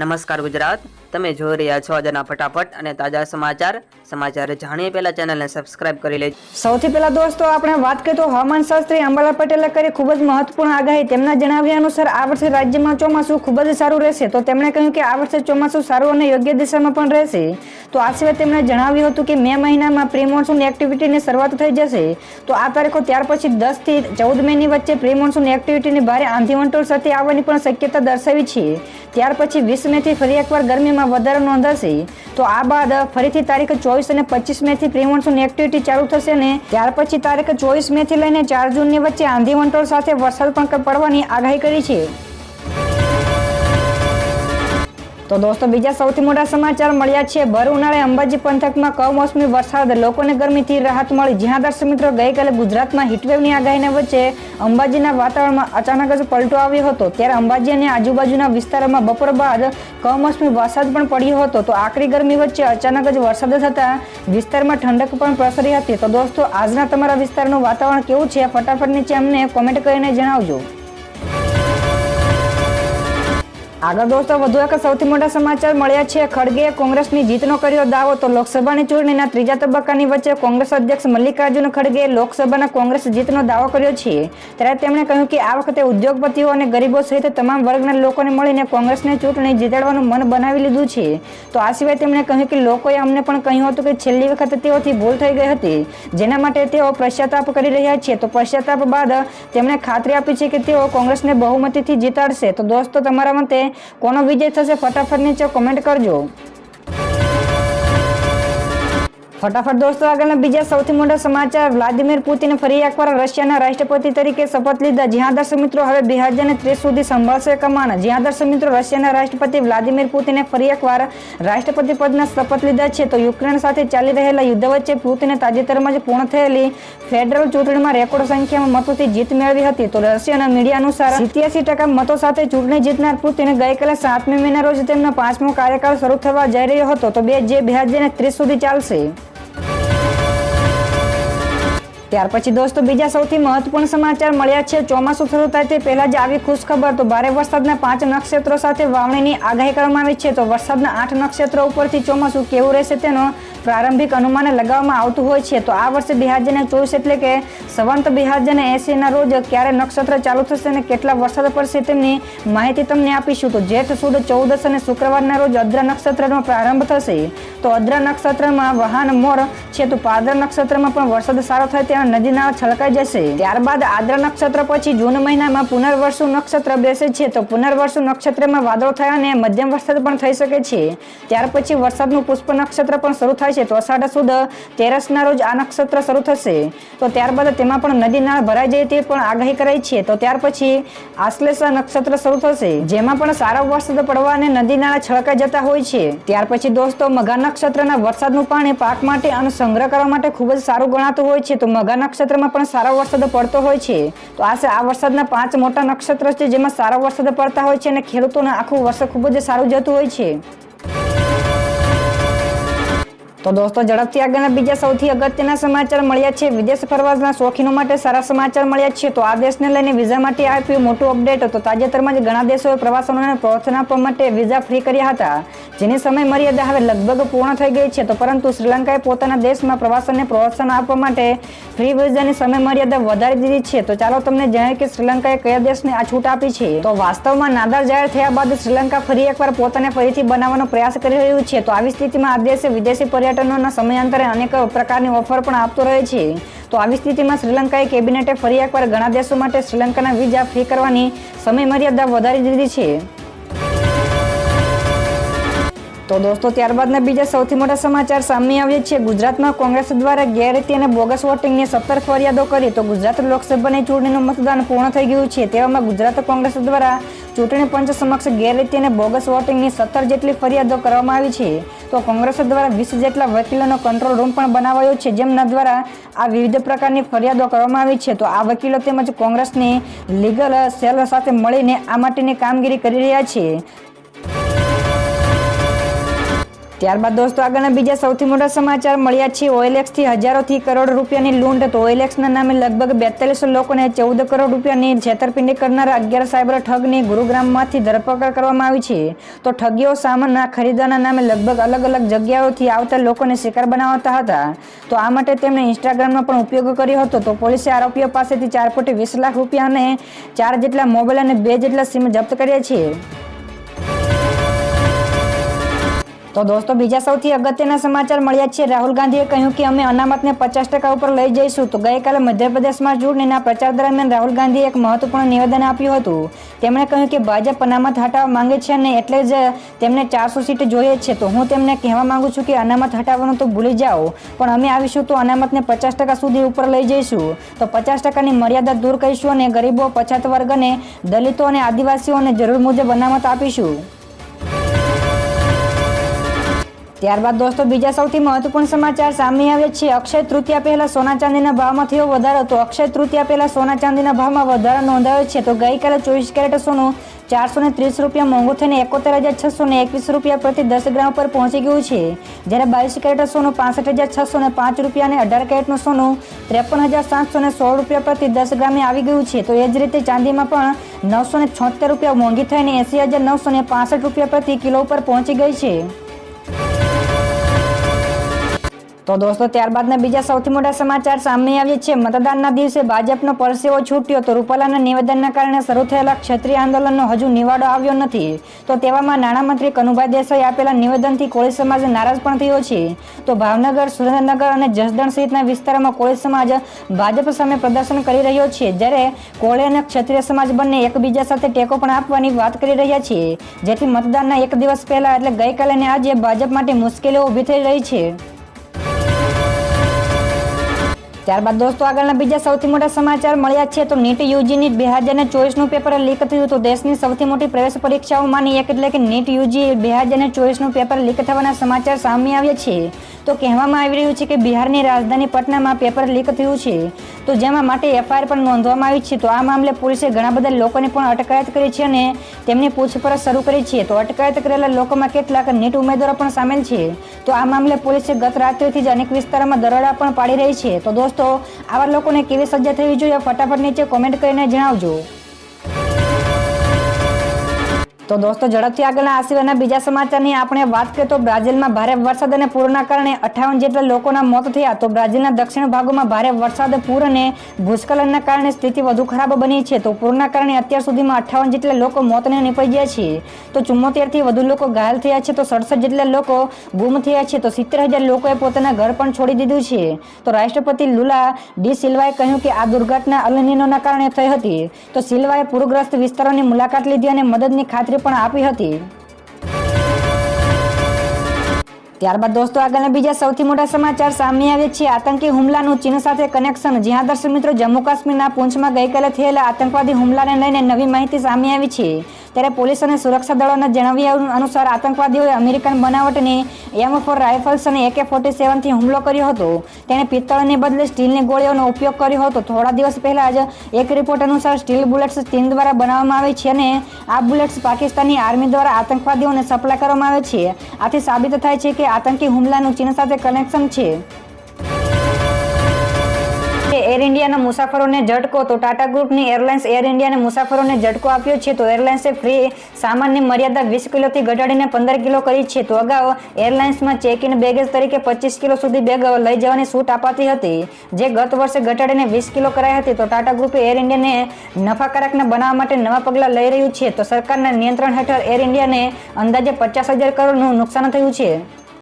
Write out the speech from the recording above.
નમસ્કાર ગુજરાત. તમે જોઈ રહ્યા છો આજના ફટાફટ અને તાજા સમાચાર. સમાચાર જાણીએ પહેલા ચેનલને સબસ્ક્રાઇબ કરી લેજો. સૌથી પહેલા દોસ્તો, આપણે વાત કરીએ તો હવામાન શાસ્ત્રી અંબાલાલ પટેલે કરી ખૂબ જ મહત્વપૂર્ણ આગાહી. તેમના જણાવ્યા અનુસાર આ વર્ષે રાજ્યમાં ચોમાસું ખૂબ જ સારું રહેશે. તો તેમણે કહ્યું કે આ વર્ષે ચોમાસું સારું અને યોગ્ય દિશામાં પણ રહેશે. તો આ સિવાય તેમણે જણાવ્યું હતું કે મે મહિનામાં પ્રી મોન્સૂન એક્ટિવિટીની શરૂઆત થઈ જશે. તો આ તારીખો ત્યાર પછી દસથી ચૌદ મેની વચ્ચે પ્રી મોન્સૂન એક્ટિવિટીની ભારે આંધી વંટોળ સાથે આવવાની પણ શક્યતા દર્શાવી છે. ત્યાર પછી વીસ મે થી ફરી એકવાર ગરમીમાં વધારો નોંધાશે. તો આ બાદ ફરીથી તારીખ ચોવીસ અને પચીસ મે થી પ્રી મોન્સૂન એક્ટિવિટી ચાલુ થશે અને ત્યાર પછી તારીખ ચોવીસ મે થી લઈને ચાર જૂનની વચ્ચે આંધી વંટોળ સાથે વરસાદ પણ પડવાની આગાહી કરી છે. તો દોસ્તો, બીજા સૌથી મોટા સમાચાર મળ્યા છે. ભર ઉનાળે અંબાજી પંથકમાં કમોસમી વરસાદ. લોકોને ગરમીથી રાહત મળી. જ્યાં દર્શક મિત્રો ગઈકાલે ગુજરાતમાં હીટવેવની આગાહીના વચ્ચે અંબાજીના વાતાવરણમાં અચાનક જ પલટો આવ્યો હતો. ત્યારે અંબાજી અને આજુબાજુના વિસ્તારોમાં બપોર બાદ કમોસમી વરસાદ પણ પડ્યો હતો. તો આકરી ગરમી વચ્ચે અચાનક જ વરસાદ થતા વિસ્તારમાં ઠંડક પણ પ્રસરી હતી. તો દોસ્તો, આજના તમારા વિસ્તારનું વાતાવરણ કેવું છે? ફટાફટ નીચે અમને કોમેન્ટ કરીને જણાવજો. આગળ દોસ્તો, વધુ એક સૌથી મોટા સમાચાર મળ્યા છે. ખડગેએ કોંગ્રેસની જીતનો કર્યો દાવો તો લોકસભાની ચૂંટણીના ત્રીજા તબક્કાની વચ્ચે કોંગ્રેસ અધ્યક્ષ મલ્લિકાર્જુન ખડગેએ લોકસભાના કોંગ્રેસ જીતનો દાવો કર્યો છે. ત્યારે તેમણે કહ્યું કે આ વખતે ઉદ્યોગપતિઓ અને ગરીબો સહિત તમામ વર્ગના લોકોને મળીને કોંગ્રેસને ચૂંટણી જીતાડવાનું મન બનાવી લીધું છે. તો આ સિવાય તેમણે કહ્યું કે લોકોએ અમને પણ કહ્યું હતું કે છેલ્લી વખત તેઓથી ભૂલ થઈ ગઈ હતી. જેના માટે તેઓ પશ્ચાતાપ કરી રહ્યા છે. તો પશ્ચાતાપ બાદ તેમણે ખાતરી આપી છે કે તેઓ કોંગ્રેસને બહુમતીથી જીતાડશે. તો દોસ્તો, તમારા મતે કોનો વિજય થશે ફટાફટ નીચે કોમેન્ટ કરજો. ફટાફટ દોસ્તો, આગળના બીજા સૌથી મોટા સમાચાર. વ્લાદિમીર પુતિને ફરી એકવાર રશિયાના રાષ્ટ્રપતિ તરીકે શપથ લીધા. જ્યાં દર્શક મિત્રો, હવે બે હજાર ત્રીસ સુધી સંભાળશે કમાન. જ્યાં દર્શક મિત્રો, રશિયાના રાષ્ટ્રપતિ વ્લાદિમીર પુતિને ફરી એકવાર રાષ્ટ્રપતિ પદના શપથ લીધા છે. તો યુક્રેન સાથે ચાલી રહેલા યુદ્ધ વચ્ચે પુતિને તાજેતરમાં જ પૂર્ણ થયેલી ફેડરલ ચૂંટણીમાં રેકોર્ડ સંખ્યામાં મતોથી જીત મેળવી હતી. તો રશિયાના મીડિયા અનુસાર સિત્યાસી ટકા મતો સાથે ચૂંટણી જીતનાર પુતિને ગઈકાલે સાતમી મેના રોજ તેમનો પાંચમો કાર્યકાળ શરૂ થવા જઈ રહ્યો હતો. તો બે જે બે હજાર ત્રીસ સુધી ચાલશે. ત્યાર પછી દોસ્તો, બીજા સૌથી મહત્વપૂર્ણ સમાચાર મળ્યા છે. ચોમાસું શરૂ થાય તે પહેલા જ આવી ખુશખબર. તો ભારે વરસાદના પાંચ નક્ષત્રો સાથે વાવણીની આગાહી કરવામાં આવી છે. તો વરસાદના આઠ નક્ષત્રો ઉપરથી ચોમાસું કેવું રહેશે તેનો પ્રારંભિક અનુમાન લગાવવામાં આવતું હોય છે, તો આ વર્ષે બે ચોવીસ એટલે કે સવંત બે હજાર એસીના રોજ ક્યારે નક્ષત્ર ચાલુ થશે અને કેટલા વરસાદ પડશે તેમની માહિતી તમને આપીશું. તો જેઠ, સુદ ચૌદસ અને શુક્રવારના રોજ અદ્રા નક્ષત્રનો પ્રારંભ થશે. તો અદ્રા નક્ષત્રમાં વાહન મોર છે, તો પાદર નક્ષત્રમાં પણ વરસાદ સારો થાય ત્યાં નદીના છલકાઈ જશે. ત્યારબાદ આદ્રા નક્ષત્ર પછી જૂન મહિનામાં પુનર્વસુ નક્ષત્ર બેસે છે, તો પુનર્વસુ નક્ષત્રમાં વાદળો થયા અને મધ્યમ વરસાદ પણ થઈ શકે છે. ત્યાર પછી વરસાદનું પુષ્પ નક્ષત્ર પણ શરૂ થાય છે, તો અષાઢ સુદ તેરસના રોજ આ નક્ષત્ર શરૂ થશે. તો ત્યારબાદ તેમાં પણ નદી નાળ ભરાઈ જાય તે પણ આગાહી કરાઈ છે. તો ત્યાર પછી આશ્લેષા નક્ષત્ર શરૂ થશે, જેમાં પણ સારો વરસાદ પડવા અને નદી નાળા છલકાઈ જતા હોય છે. ત્યાર પછી દોસ્તો, મઘા નક્ષત્રના વરસાદનું પાણી પાક માટે અને સંગ્રહ કરવા માટે ખૂબ જ સારું ગણાતું હોય છે. તો મઘા નક્ષત્રમાં પણ સારો વરસાદ પડતો હોય છે. તો આ આ વરસાદના પાંચ મોટા નક્ષત્ર છે, જેમાં સારો વરસાદ પડતા હોય છે અને ખેડૂતોને આખું વર્ષ ખૂબ જ સારું જતું હોય છે. તો દોસ્તો, ઝડપથી આગળના બીજા સૌથી અગત્યના સમાચાર મળ્યા છે. વિદેશ પ્રવાસના શોખીનો માટે સારા સમાચાર મળ્યા છે. તો આ દેશને લઈને વિઝા માટે આપ્યું મોટું અપડેટ તો તાજેતરમાં જ ઘણા દેશોએ પ્રવાસીઓને પ્રોત્સાહન આપવા માટે વિઝા ફ્રી કર્યા હતા. જેની સમય મર્યાદા હવે લગભગ પૂર્ણ થઈ ગઈ છે. તો પરંતુ શ્રીલંકાએ પોતાના દેશમાં પ્રવાસનને પ્રોત્સાહન આપવા માટે ફ્રી વિઝાની સમય મર્યાદા વધારી દીધી છે. તો ચાલો તમને જણાવીએ કે શ્રીલંકાએ કયા દેશને આ છૂટ આપી છે. તો વાસ્તવમાં નાદાર જાહેર થયા બાદ શ્રીલંકા ફરી એકવાર પોતાને ફરીથી બનાવવાનો પ્રયાસ કરી રહ્યું છે. તો આવી સ્થિતિમાં આ દેશે વિદેશી પર્યટનોના સમયાંતરે અનેક પ્રકારની ઓફર પણ આપતો રહે છે. તો આવી સ્થિતિમાં શ્રીલંકાએ કેબિનેટે ફરી એકવાર ઘણા દેશો માટે શ્રીલંકાના વિઝા ફ્રી કરવાની સમય મર્યાદા વધારી દીધી છે. તો દોસ્તો, ત્યારબાદના બીજા સૌથી મોટા સમાચાર સામે આવ્યા છે. ગુજરાતમાં કોંગ્રેસ દ્વારા ગેરરીતિ અને બોગસ વોટિંગની સત્તર ફરિયાદો કરી તો ગુજરાત લોકસભાની ચૂંટણીનું મતદાન પૂર્ણ થઈ ગયું છે. તેવામાં ગુજરાત કોંગ્રેસ દ્વારા ચૂંટણી પંચ સમક્ષ ગેરરીતિ અને બોગસ વોટિંગની સત્તર જેટલી ફરિયાદો કરવામાં આવી છે. તો કોંગ્રેસ દ્વારા વીસ જેટલા વકીલોનો કંટ્રોલ રૂમ પણ બનાવાયો છે, જેમના દ્વારા આ વિવિધ પ્રકારની ફરિયાદો કરવામાં આવી છે. તો આ વકીલો તેમજ કોંગ્રેસની લીગલ સેલ સાથે મળીને આ માટેની કામગીરી કરી રહ્યા છે. ત્યારબાદ દોસ્તો આગળના બીજા સૌથી મોટા સમાચાર મળ્યા છે. OLX હજારોથી કરોડ રૂપિયાની લૂંટ તો OLX નામે લગભગ બેતાલીસો લોકોને ચૌદ કરોડ રૂપિયાની છેતરપિંડી કરનાર અગિયાર સાયબર ઠગની ગુરુગ્રામમાંથી ધરપકડ કરવામાં આવી છે. તો ઠગીઓ સામાનના ખરીદવાના નામે લગભગ અલગ અલગ જગ્યાઓથી આવતા લોકોને શિકાર બનાવતા હતા. તો આ માટે તેમણે ઇન્સ્ટાગ્રામનો પણ ઉપયોગ કર્યો હતો. તો પોલીસે આરોપીઓ પાસેથી ચાર કોટી વીસ લાખ રૂપિયા અને ચાર જેટલા મોબાઈલ અને બે જેટલા સિમ જપ્ત કર્યા છે. તો દોસ્તો, બીજા સૌથી અગત્યના સમાચાર મળ્યા છે. રાહુલ ગાંધીએ કહ્યું કે અમે અનામતને પચાસ ટકા ઉપર લઈ જઈશું. તો ગઈકાલે મધ્યપ્રદેશમાં ચૂંટણીના પ્રચાર દરમિયાન રાહુલ ગાંધીએ એક મહત્વપૂર્ણ નિવેદન આપ્યું હતું. તેમણે કહ્યું કે ભાજપ અનામત હટાવવા માંગે છે અને એટલે જ તેમને ચારસો સીટ જોઈએ છે. તો હું તેમને કહેવા માંગુ છું કે અનામત હટાવવાનું તો ભૂલી જાઓ. પણ અમે આવીશું તો અનામતને પચાસ ટકા સુધી ઉપર લઈ જઈશું. તો પચાસ ટકાની મર્યાદા દૂર કરીશું અને ગરીબો, પછાત વર્ગ અને દલિતો અને આદિવાસીઓને જરૂર મુજબ અનામત આપીશું. ત્યારબાદ દોસ્તો, બીજા સૌથી મહત્વપૂર્ણ સમાચાર સામે આવે છે. અક્ષય તૃતીયા પહેલા સોના ચાંદીના ભાવમાં થયો વધારો. તો અક્ષય તૃતીયા પહેલા સોના ચાંદીના ભાવમાં વધારો નોંધાયો છે. તો ગઈકાલે ચોવીસ કેરેટ સોનું ચારસો ને ત્રીસ રૂપિયા મોંઘું થઈને એકોતેર હજાર છસો ને એકવીસ રૂપિયા પ્રતિ દસ ગ્રામ પર પહોંચી ગયું છે. જ્યારે બાવીસ કેરેટ સોનું પાસઠ હજાર છસો ને પાંચ રૂપિયા અને અઢાર કેરેટનું સોનું ત્રેપન હજાર સાતસો ને સોળ રૂપિયા પ્રતિ દસ ગ્રામે આવી ગયું છે. તો એ જ રીતે ચાંદીમાં પણ નવસો ને છોતેર રૂપિયા મોંઘી થઈને એંસી હજાર નવસો ને પાસઠ રૂપિયા પ્રતિ કિલો ઉપર પહોંચી ગઈ છે. તો દોસ્તો, ત્યારબાદના બીજા સૌથી મોટા સમાચાર સામે આવ્યા છે. મતદાનના દિવસે ભાજપનો પરસેવો છૂટ્યો તો રૂપાલાના નિવેદનના કારણે શરૂ થયેલા ક્ષત્રિય આંદોલનનો હજુ નિવાડો આવ્યો નથી. તો તેવામાં નાણામંત્રી કનુભાઈ દેસાઈ આપેલા નિવેદનથી કોળી સમાજ નારાજ પણ થયો છે. તો ભાવનગર, સુરેન્દ્રનગર અને જસદણ સહિતના વિસ્તારોમાં કોળી સમાજ ભાજપ સામે પ્રદર્શન કરી રહ્યો છે. જ્યારે કોળી અને ક્ષત્રિય સમાજ બંને એકબીજા સાથે ટેકો પણ આપવાની વાત કરી રહ્યા છે. જેથી મતદાનના એક દિવસ પહેલા એટલે ગઈકાલે અને આજે ભાજપ માટે મુશ્કેલીઓ ઊભી થઈ રહી છે. ત્યારબાદ દોસ્તો, આગળના બીજા સૌથી મોટા સમાચાર મળ્યા છે. તો નીટ યુજીની બે હજાર ચોવીસનું પેપર લીક થયું તો દેશની સૌથી મોટી પ્રવેશ પરીક્ષાઓમાંની એક એટલે કે નીટ યુજી બે હજાર ચોવીસનું પેપર લીક થવાના સમાચાર સામે આવ્યા છે. તો કહેવામાં આવી રહ્યું છે કે બિહારની રાજધાની પટનામાં પેપર લીક થયું છે. તો જેમાં માટે એફઆઈઆર પણ નોંધવામાં આવી છે. તો આ મામલે પોલીસે ઘણા બધા લોકોને પણ અટકાયત કરી છે અને તેમની પૂછપરછ શરૂ કરી છે. તો અટકાયત કરેલા લોકોમાં કેટલાક નીટ ઉમેદવારો પણ સામેલ છે. તો આ મામલે પોલીસે ગત રાત્રિથી જ અનેક વિસ્તારોમાં દરોડા પણ પાડી રહી છે. તો દોસ્તો, આવા લોકોને કેવી સજા થવી જોઈએ? ફટાફટ નીચે કોમેન્ટ કરીને જણાવજો. તો દોસ્તો, ઝડપથી આગળના આ બીજા સમાચારની આપણે વાત કરીએ તો બ્રાઝિલમાં ભારે વરસાદ અને પૂરના કારણે અઠાવન જેટલા લોકોના મોત થયા. તો બ્રાઝિલના દક્ષિણ ભાગોમાં ભારે વરસાદ, પૂર અને ભૂસ્ખલનના કારણે સ્થિતિ વધુ ખરાબ બની છે. તો પૂરના કારણે અત્યાર સુધીમાં અઠાવન જેટલા લોકો મોતને નિપજી ગયા છે. તો ચુમ્મોતેરથી વધુ લોકો ઘાયલ થયા છે. તો સડસઠ જેટલા લોકો ગુમ થયા છે. તો સિત્તેર હજાર લોકોએ પોતાના ઘર પણ છોડી દીધું છે. તો રાષ્ટ્રપતિ લુલા ડી સિલ્વાએ કહ્યું કે આ દુર્ઘટના અલનીનોના કારણે થઈ હતી. તો સિલ્વાએ પૂરગ્રસ્ત વિસ્તારોની મુલાકાત લીધી અને મદદની ખાતરી પણ આપી હતી. ત્યારબાદ દોસ્તો, આગળના બીજા સૌથી મોટા સમાચાર સામે આવે છે. આતંકી હુમલાનું ચીન સાથે કનેક્શન જ્યાં દર્શક મિત્રો, જમ્મુ કાશ્મીરના પૂંછમાં ગઈકાલે થયેલા આતંકવાદી હુમલાને લઈને નવી માહિતી સામે આવી છે. ત્યારે પોલીસ અને સુરક્ષા દળોના જણાવ્યા અનુસાર આતંકવાદીઓએ અમેરિકન બનાવટની એમ ફોર રાઇફલ્સ અને એકે ફોર્ટી સેવનથી હુમલો કર્યો હતો. તેણે પિત્તળને બદલે સ્ટીલની ગોળીઓનો ઉપયોગ કર્યો હતો. થોડા દિવસ પહેલાં જ એક રિપોર્ટ અનુસાર સ્ટીલ બુલેટ્સ ચીન દ્વારા બનાવવામાં આવે છે અને આ બુલેટ્સ પાકિસ્તાની આર્મી દ્વારા આતંકવાદીઓને સપ્લાય કરવામાં આવે છે. આથી સાબિત થાય છે કે આતંકી હુમલાનું ચીન સાથે કનેક્શન છે. એર ઇન્ડિયાના મુસાફરોને ઝટકો. તો ટાટા ગ્રુપની એરલાઇન્સ એર ઇન્ડિયાને મુસાફરોને ઝટકો આપ્યો છે. તો એરલાઇન્સે ફ્રી સામાનની મર્યાદા વીસ કિલોથી ઘટાડીને પંદર કિલો કરી છે. તો અગાઉ એરલાઇન્સમાં ચેક ઇન બેગેજ તરીકે પચીસ કિલો સુધી બેગ લઈ જવાની છૂટ અપાતી હતી, જે ગત વર્ષે ઘટાડીને વીસ કિલો કરાઈ હતી. તો ટાટા ગ્રુપે એર ઇન્ડિયાને નફાકારકને બનાવવા માટે નવા પગલાં લઈ રહ્યું છે. તો સરકારના નિયંત્રણ હેઠળ એર ઇન્ડિયાને અંદાજે પચાસ હજાર કરોડનું નુકસાન થયું છે.